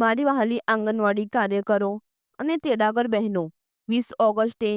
મારી વહાલી આંગણવાડી કાર્યકરો અને તેડાગર બહેનો. વીસ ઓગસ્ટે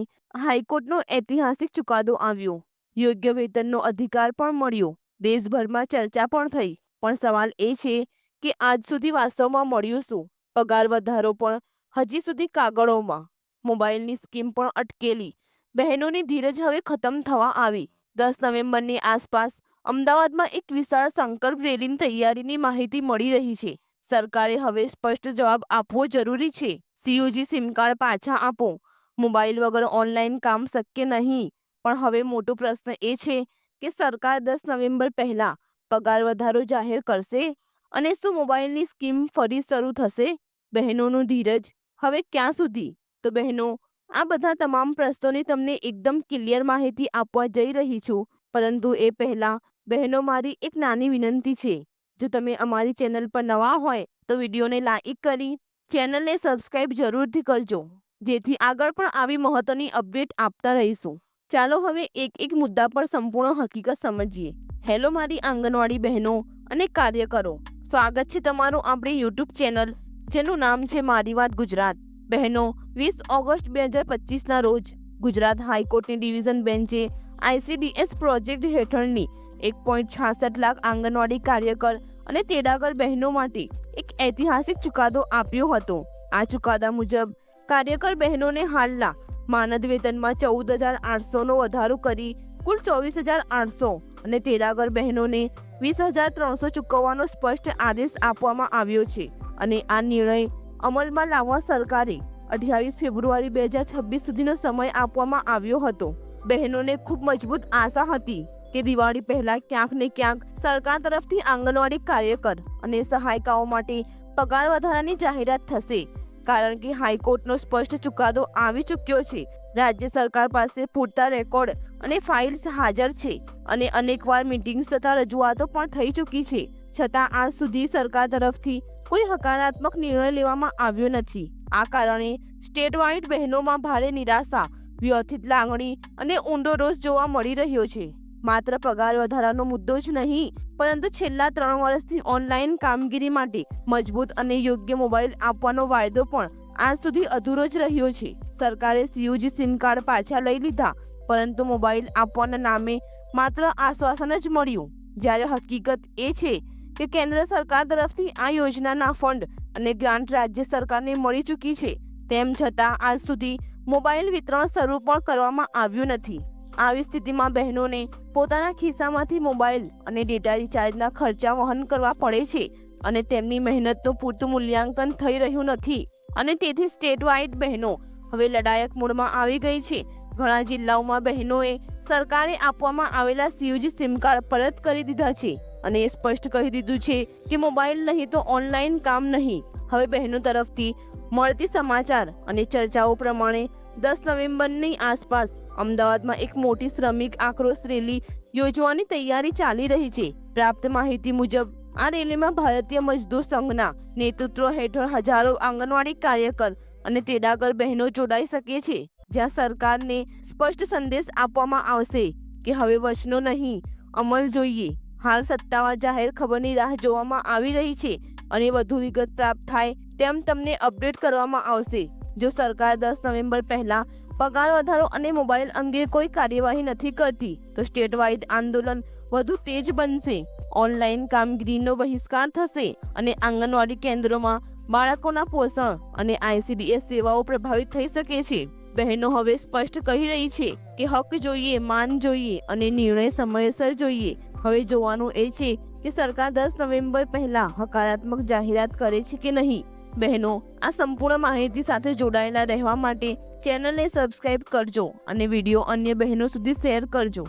હાઈકોર્ટનો ઐતિહાસિક ચુકાદો આવ્યો. યોગ્ય વેતનનો અધિકાર પણ મળ્યો. દેશભરમાં ચર્ચા પણ થઈ. પણ સવાલ એ છે કે આજ સુધી વાસ્તવમાં મળ્યું શું? પગાર વધારો પણ હજી સુધી કાગળોમાં. મોબાઈલની સ્કીમ પણ અટકેલી. બહેનોની ધીરજ હવે ખતમ થવા આવી. દસ નવેમ્બરની આસપાસ અમદાવાદમાં એક વિશાળ સંકલ્પ રેલીની તૈયારીની માહિતી મળી રહી છે. સરકારે હવે સ્પષ્ટ જવાબ આપવો જરૂરી છે. સીયુજી સિમ કાર્ડ પાછા આપો. મોબાઈલ વગર ઓનલાઈન કામ શક્ય નહીં. પણ હવે મોટો પ્રશ્ન એ છે કે સરકાર દસ નવેમ્બર પહેલા પગાર વધારો જાહેર કરશે અને શું મોબાઈલની સ્કીમ ફરી શરૂ થશે? બહેનોનું ધીરજ હવે ક્યાં સુધી? તો બહેનો, આ બધા તમામ પ્રશ્નોની તમને એકદમ ક્લિયર માહિતી આપવા જઈ રહી છું. પરંતુ એ પહેલા બહેનો મારી એક નાની વિનંતી છે. જો તમે અમારી ચેનલ પર નવા હોય તો વિડીયોને લાઈક કરી ચેનલને સબસ્ક્રાઇબ જરૂરથી કરજો, જેથી આગળ પણ આવી મહત્વની અપડેટ આપતા રહીશું. ચાલો હવે એક એક મુદ્દા પર સંપૂર્ણ હકીકત સમજીએ. હેલો મારી આંગણવાડી બહેનો અને કાર્યકરો, સ્વાગત છે તમારું આપણી યુટ્યુબ ચેનલ, જેનું નામ છે મારી વાત ગુજરાત. બહેનો, વીસ ઓગસ્ટ બે હજાર પચીસના રોજ ગુજરાત હાઈકોર્ટની ડિવિઝન બેન્ચે I C D S project હેઠળની એક પોઈન્ટ છાસઠ લાખ આંગણવાડી કાર્યકર અને તેડાગર બહેનો માટે એક ઐતિહાસિક ચુકાદો આપ્યો હતો. આ ચુકાદા મુજબ, કાર્યકર બહેનોને હાલના માનદ વેતનમાં ચૌદ હજાર આઠસોનો વધારો કરી કુલ ચોવીસ હજાર આઠસો અને તેડાગર બહેનોને વીસ હજાર ત્રણસો ચૂકવવાનો સ્પષ્ટ આદેશ આપવામાં આવ્યો છે અને આ નિર્ણય અમલમાં લાવવા સરકારે અઠ્યાવીસ ફેબ્રુઆરી બે હજાર છવ્વીસ સુધીનો સમય આપવામાં આવ્યો હતો. બહેનોને ખૂબ મજબૂત આશા હતી. કે દિવાળી પહેલા ક્યાંક ને ક્યાંક સરકાર તરફથી આંગણવાડી કાર્યકર અને સહાયિકાઓ માટે પગાર વધારાની જાહેરાત થશે. કારણ કે હાઈકોર્ટનો સ્પષ્ટ ચુકાદો આવી ચૂક્યો છે. રાજ્ય સરકાર પાસે પૂરતા રેકોર્ડ અને ફાઇલ્સ હાજર છે અને અનેકવાર મીટિંગ્સ તથા રજૂઆતો પણ થઈ ચૂકી છે. છતાં આજ સુધી સરકાર તરફથી કોઈ હકારાત્મક નિર્ણય લેવામાં આવ્યો નથી. આ કારણે સ્ટેટ વાઇડ બહેનોમાં ભારે નિરાશા, વ્યથિત લાગણી અને ઊંડો રોષ જોવા મળી રહ્યો છે. માત્ર પગાર વધારાનો મુદ્દો જ નહીં, પરંતુ છેલ્લા ત્રણ વર્ષથી ઓનલાઈન કામગીરી માટે મજબૂત અને યોગ્ય મોબાઈલ આપવાનો વાયદો પણ આજ સુધી અધૂરો જ રહ્યો છે. સરકારે સીયુજી સિમ કાર્ડ પાછા લઈ લીધા, પરંતુ મોબાઈલ આપવાના નામે માત્ર આશ્વાસન જ મળ્યું. જ્યારે હકીકત એ છે કે કેન્દ્ર સરકાર તરફથી આ યોજનાના ફંડ અને ગ્રાન્ટ રાજ્ય સરકારને મળી ચૂકી છે, તેમ છતાં આજ સુધી મોબાઈલ વિતરણ શરૂ પણ કરવામાં આવ્યું નથી. આવી સ્થિતિમાં બહેનોને પોતાના ખિસ્સામાંથી મોબાઈલ અને ડેટા રિચાર્જના ખર્ચા વહન કરવા પડે છે અને તેમની મહેનતનું પૂરતું મૂલ્યાંકન થઈ રહ્યું નથી. અને તેથી સ્ટેટ વાઇડ બહેનો હવે લડાયક મૂડમાં આવી ગઈ છે. ઘણા જિલ્લાઓમાં બહેનોએ સરકારે આપવામાં આવેલા સીયુજી સિમ કાર્ડ પરત કરી દીધા છે અને એ સ્પષ્ટ કહી દીધું છે કે મોબાઈલ નહીં તો ઓનલાઈન કામ નહીં. હવે બહેનો તરફથી મળતી સમાચાર અને ચર્ચાઓ પ્રમાણે દસ નવેમ્બરની આસપાસ અમદાવાદમાં એક મોટી શ્રમિક આક્રોશ રેલી યોજવાની તૈયારી ચાલી રહી છે. પ્રાપ્ત માહિતી મુજબ, આ રેલીમાં ભારતીય મજદૂર સંઘના નેતૃત્વ હેઠળ હજારો આંગણવાડી કાર્યકર અને તેડાગર બહેનો જોડાઈ શકે છે. જ્યાં સરકારને સ્પષ્ટ સંદેશ આપવામાં આવશે કે હવે વચનો નહીં, અમલ જોઈએ. હાલ સત્તાવાર જાહેર ખબરની રાહ જોવામાં આવી રહી છે અને વધુ વિગત પ્રાપ્ત થાય તેમ તમને અપડેટ કરવામાં આવશે. જો સરકાર દસ નવેમ્બર પહેલા પગાર વધારો અને મોબાઈલ અંગે કોઈ કાર્યવાહી નથી કરતી, તો સ્ટેટ વાઇડ આંદોલન વધુ તેજ બનશે. ઓનલાઈન કામગીરીનો બહિષ્કાર થશે અને આંગણવાડી કેન્દ્રોમાં બાળકોના પોષણ અને આઈસીડીએસ સેવાઓ પ્રભાવિત થઈ શકે છે. બહેનો હવે સ્પષ્ટ કહી રહી છે કે હક જોઈએ, માન જોઈએ અને નિર્ણય સમયસર જોઈએ. હવે જોવાનું એ છે કે સરકાર દસ નવેમ્બર પહેલા હકારાત્મક જાહેરાત કરે છે કે નહીં. બહેનો, આ સંપૂર્ણ માહિતી સાથે જોડાયેલા રહેવા માટે ચેનલને સબસ્ક્રાઇબ કરજો અને વીડિયો અન્ય બહેનો સુધી શેર કરજો.